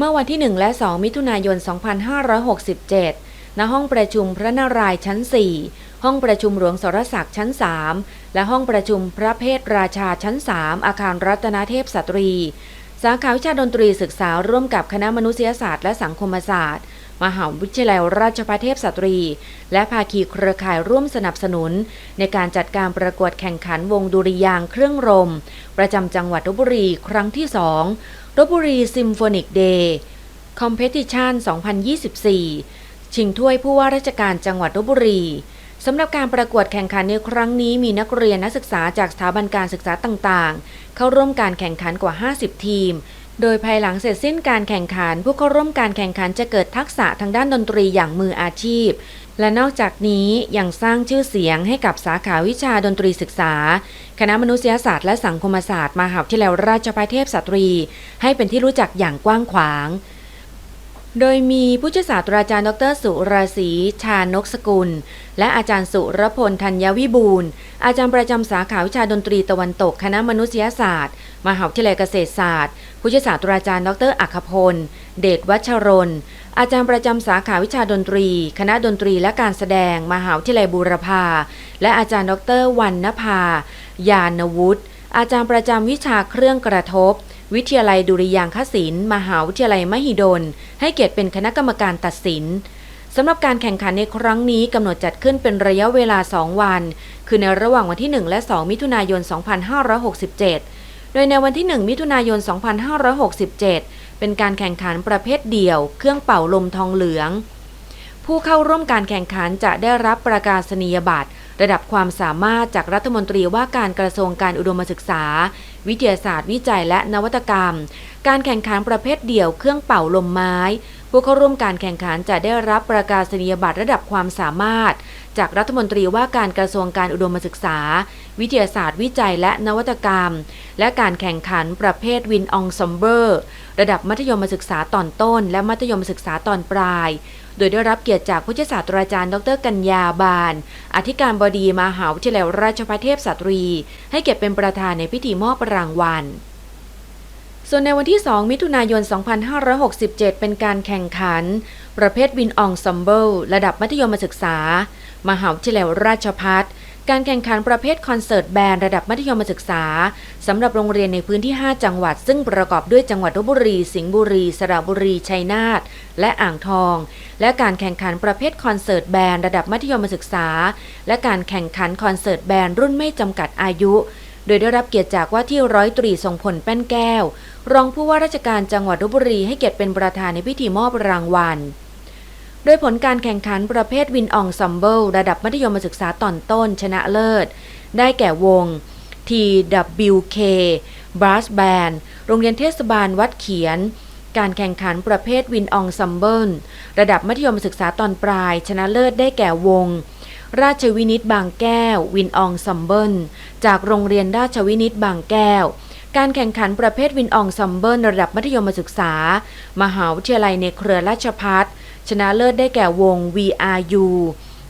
เมื่อวันที่ 1 และ 2 มิถุนายน 2567 ณ ห้องประชุมพระนารายณ์ชั้น 4 ห้องประชุมหลวงสรศักดิ์ชั้น 3 และห้องประชุมพระเพทราชาชั้น 3 อาคารรัตนเทพสตรี สาขาวิชาดนตรีศึกษาร่วมกับคณะมนุษยศาสตร์และสังคมศาสตร์ มหาวิทยาลัยราชภัฏเทพสตรี และภาคีเครือข่ายร่วมสนับสนุน ในการจัดการประกวดแข่งขันวงดุริยางเครื่องรม ประจำจังหวัดลบบุรีครั้งที่2 ลบบุรีซิมโฟนิกเดย์คอมเพติชัน2024 ชิงถ้วยผู้ว่าราชการจังหวัดลบบุรีสำหรับการประกวดแข่งขันในครั้งนี้มีนักเรียนนักศึกษาจากสถาบันการศึกษาต่างๆ เข้าร่วมการแข่งขันกว่า 50 ทีม โดยภายหลังเสร็จสิ้นการแข่งขัน ผู้เข้าร่วมการแข่งขันจะเกิดทักษะทางด้านดนตรีอย่างมืออาชีพ และนอกจากนี้ยังสร้างชื่อเสียงให้กับสาขาวิชาดนตรีศึกษา คณะมนุษยศาสตร์และสังคมศาสตร์มหาวิทยาลัยราชภัฏเทพสตรี ให้เป็นที่รู้จักอย่างกว้างขวาง โดยมีผู้ช่วยศาสตราจารย์ดรสุรศรีชานกสกุล และอาจารย์สุรพลธัญวิบูลอาจารย์ประจำสาขาวิชาดนตรีตะวันตกคณะมนุษยศาสตร์ มหาวิทยาลัยเกษตรศาสตร์ ผู้ช่วยศาสตราจารย์ดรอัคพล เดชวัชรนอาจารย์ประจำสาขาวิชาดนตรี คณะดนตรีและการแสดง มหาวิทยาลัยบูรพาและอาจารย์ดรวันนภายานวุฒิอาจารย์ประจำวิชาเครื่องกระทบ วิทยาลัยดุริยางคศิลป์มหาวิทยาลัยมหิดล ให้เกียรติเป็นคณะกรรมการตัดสินสำหรับการแข่งขันในครั้งนี้กำหนดจัดขึ้นเป็นระยะเวลา 2 วัน คือในระหว่างวันที่ 1 และ 2 มิถุนายน 2567 โดยในวันที่ 1 มิถุนายน 2567 เป็นการแข่งขันประเภทเดี่ยว เครื่องเป่าลมทองเหลือง ผู้เข้าร่วมการแข่งขันจะได้รับประกาศนียบัตร ระดับความสามารถจากรัฐมนตรีว่าการกระทรวงการอุดมศึกษา วิทยาศาสตร์วิจัยและนวัตกรรมการแข่งขันประเภทเดี่ยวเครื่องเป่าลมไม้ ผู้เข้าร่วมการแข่งขันจะได้รับประกาศนียบัตรระดับความสามารถ จากรัฐมนตรีว่าการกระทรวงการอุดมศึกษา วิทยาศาสตร์วิจัยและนวัตกรรม และการแข่งขันประเภทวินองซอมเบอร์ระดับมัธยมศึกษาตอนต้น และมัธยมศึกษาตอนปลาย โดยได้รับเกียรติจากผู้ช่วยศาสตราจารย์ ดรกัญญาบานอธิการบดีมหาวิทยาลัยราชภัฏเทพสตรี ให้เกียรติเป็นประธานในพิธีมอบรางวัล ส่วนในวันที่ 2 มิถุนายน 2567 เป็นการแข่งขัน ประเภทวินอองซัมเบิลระดับมัธยมศึกษา มหาวิทยาลัยราชภัฏการแข่งขันประเภทคอนเสิร์ตแบนด์ระดับมัธยมศึกษาสำหรับโรงเรียนในพื้นที่ 5 จังหวัด ซึ่งประกอบด้วยจังหวัดลบบุรี สิงห์บุรี สระบุรี ชัยนาท และอ่างทอง และการแข่งขันประเภทคอนเสิร์ตแบนด์ระดับมัธยมศึกษา และการแข่งขันคอนเสิร์ตแบนด์รุ่นไม่จำกัดอายุ โดยได้รับเกียรติจากว่าที่ร้อยตรีทรงพลแป้นแก้ว รองผู้ว่าราชการจังหวัดลบบุรีให้เกียรติเป็นประธานในพิธีมอบรางวัล โดยผลการแข่งขันประเภทวินอองซัมเบิลระดับมัธยมศึกษาตอนต้นชนะเลิศ ได้แก่วง TWK Brass Band โรงเรียนเทศบาลวัดเขียน การแข่งขันประเภทวินอองซัมเบิลระดับมัธยมศึกษาตอนปลาย ชนะเลิศได้แก่วง ราชวินิตบางแก้ว วินอองซัมเบิลจากโรงเรียนราชวินิตบางแก้ว การแข่งขันประเภทวินอองซัมเบิลระดับมัธยมศึกษา มหาวิทยาลัยในเครือราชพัฒชนะเลิศได้แก่วง VRU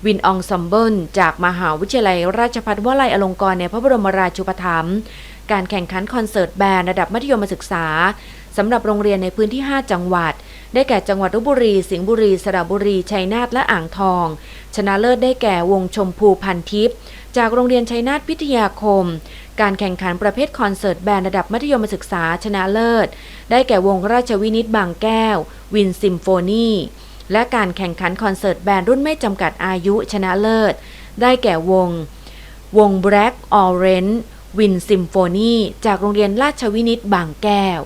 วินอองซัมเบิลจากมหาวิทยาลัยราชภัฏวลัยอลงกรณ์ในพระบรมราชูปถัมภ์การแข่งขันคอนเสิร์ตแบนด์ระดับมัธยมศึกษาสำหรับโรงเรียนในพื้นที่ 5 จังหวัด ได้แก่จังหวัดลบบุรี สิงห์บุรี สระบุรี ชัยนาทและอ่างทอง ชนะเลิศได้แก่วงชมพูพันทิพย์จากโรงเรียนชัยนาทพิทยาคม การแข่งขันประเภทคอนเสิร์ตแบนด์ระดับมัธยมศึกษาชนะเลิศ ได้แก่วงราชวินิตบางแก้ว วินซิมโฟนีและการแข่งขันคอนเสิร์ตแบนด์รุ่นไม่จำกัดอายุชนะเลิศ ได้แก่วง วง Black Orange Win Symphony จากโรงเรียนราชวินิตบางแก้ว